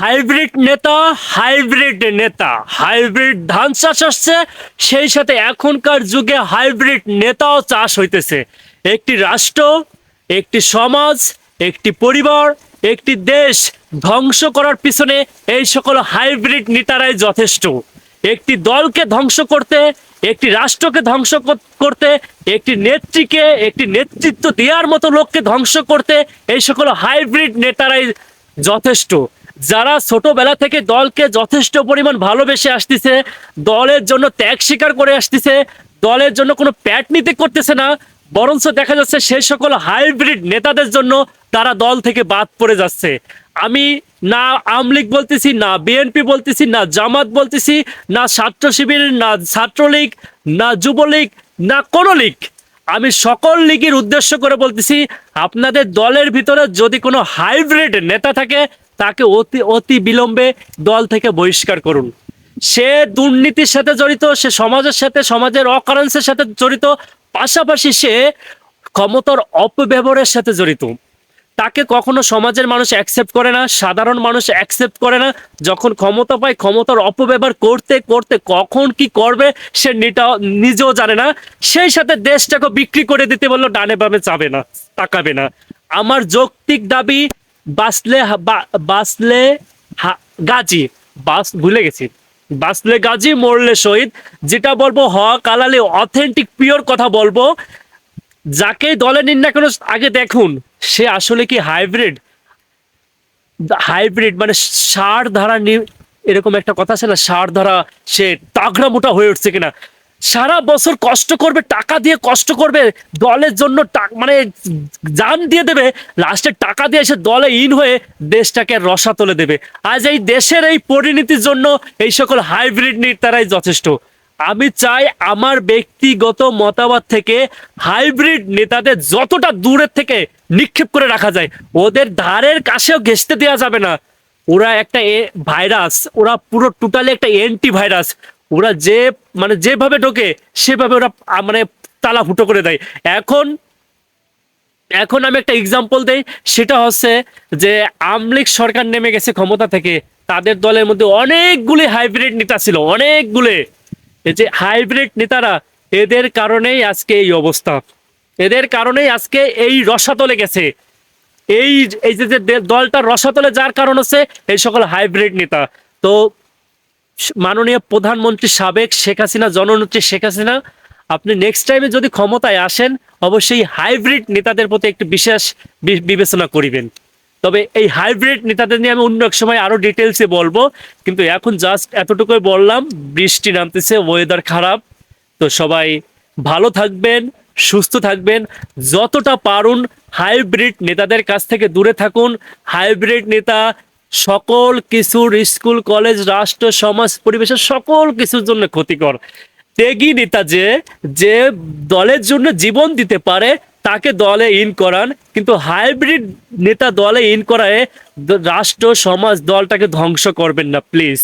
Hybrid নেতা hybrid নেতা। Hybrid ধান চাষ আসছে, সেই সাথে এখনকার যুগে হাইব্রিড নেতাও চাষ হইতেছে। একটি রাষ্ট্র, একটি সমাজ, একটি পরিবার, একটি দেশ ধ্বংস করার পিছনে এই সকল হাইব্রিড নেতারাই যথেষ্ট। একটি দলকে ধ্বংস করতে, একটি রাষ্ট্রকে ধ্বংস করতে, একটি নেত্রীকে, একটি নেতৃত্ব দেওয়ার মতো লোককে ধ্বংস করতে এই সকল হাইব্রিড নেতারাই যথেষ্ট। যারা ছোটবেলা থেকে দলকে যথেষ্ট পরিমাণ ভালোবেসে আসতেছে, দলের জন্য ত্যাগ স্বীকার করে আসতেছে, দলের জন্য কোনো প্যাট নিতে করতেছে না, বরঞ্চ দেখা যাচ্ছে সেই সকল হাইব্রিড নেতাদের জন্য তারা দল থেকে বাদ পড়ে যাচ্ছে। আমি না আমলিগ বলতেছি, না বিএনপি বলতেছি, না জামাত বলতেছি, না ছাত্র শিবির, না ছাত্রলীগ, না যুবলীগ, না কোনো লীগ। আমি সকল লীগের উদ্দেশ্য করে বলতেছি, আপনাদের দলের ভিতরে যদি কোনো হাইব্রিড নেতা থাকে তাকে অতি অতি বিলম্বে দল থেকে বহিষ্কার করুন। সে দুর্নীতির সাথে জড়িত, সে সমাজের সাথে, সমাজের অকারেন্সের সাথে জড়িত, পাশাপাশি সে ক্ষমতার অপব্যবহারের সাথে জড়িত। তাকে কখনো সমাজের মানুষ অ্যাকসেপ্ট করে না, সাধারণ মানুষ অ্যাকসেপ্ট করে না। যখন ক্ষমতা পায়, ক্ষমতার অপব্যবহার করতে করতে কখন কি করবে, সে নিজেও জানে না। সেই সাথে দেশটাকে বিক্রি করে দিতে বলল, ডানে বামে যাবে না, তাকাবে না। আমার যৌক্তিক দাবি বাসলে বাসলে গাজী, বাস, ভুলে গেছি। বাসলে গাজী, মরলে শহীদ, যেটা বলব হক, আলালে অথেন্টিক পিওর কথা বলব। যাকে দলে নিন না কেন, আগে দেখুন, সে আসলে কি হাইব্রিড হাইব্রিড মানে সার ধারা এরকম একটা কথা আছে না, সার ধারা সে তাগড়া মোটা হয়ে উঠছে কিনা? সারা বছর কষ্ট করবে, টাকা দিয়ে কষ্ট করবে, দলের জন্য মানে জান দিয়ে দেবে, লাস্টে টাকা দিয়ে এসে দলে ইন হয়ে দেশটাকে রসা তুলে দেবে। আজ এই দেশের এই পরিণতির জন্য এই সকল হাইব্রিড নেতারাই যথেষ্ট। আমি চাই আমার ব্যক্তিগত মতামত থেকে হাইব্রিড নেতাদের যতটা দূরের থেকে নিক্ষেপ করে রাখা যায়, ওদের ধারের কাছেও ঘেঁষতে দেওয়া যাবে না। ওরা একটা ভাইরাস ওরা পুরো টোটালি একটা এন্টি ভাইরাস ওরা যে মানে যেভাবে ঢোকে, সেভাবে ওরা মানে তালা ফুটো করে দেয়। এখন এখন আমি একটা এক্সাম্পল দেই, সেটা হচ্ছে যে আমলিক সরকার নেমে গেছে ক্ষমতা থেকে, তাদের দলের মধ্যে অনেকগুলি হাইব্রিড নেতা ছিল, অনেকগুলি। এই যে হাইব্রিড নেতারা, এদের কারণেই আজকে এই অবস্থা। এদের কারণেই আজকে এই রসাতলে গেছে। এই এই যে দলটা রসাতলে যার কারণ হচ্ছে এই সকল হাইব্রিড নেতা। তো মাননীয় প্রধানমন্ত্রী সাবেক শেখ হাসিনা, জননেত্রী শেখ হাসিনা, আপনি নেক্সট টাইমে যদি ক্ষমতায় আসেন, অবশ্যই হাইব্রিড নেতাদের প্রতি একটু বিশেষ বিবেচনা করিবেন। তবে এই হাইব্রিড নেতাদের নিয়ে আমি অন্য এক সময় আরও ডিটেলসে বলব, কিন্তু এখন জাস্ট এতটুকুই বললাম, বৃষ্টি নামতেছে ওয়েদার খারাপ, তো সবাই ভালো থাকবেন, সুস্থ থাকবেন, যতটা পারুন হাইব্রিড নেতাদের কাছ থেকে দূরে থাকুন হাইব্রিড নেতা সকল কিছুর স্কুল, কলেজ, রাষ্ট্র, সমাজ, পরিবেশের সকল কিছুর জন্য ক্ষতিকর। ত্যাগী নেতা যে যে দলের জন্য জীবন দিতে পারে, তাকে দলে ইন করান। কিন্তু হাইব্রিড নেতা দলে ইন করায় রাষ্ট্র, সমাজ দলটাকে ধ্বংস করবেন না, প্লিজ।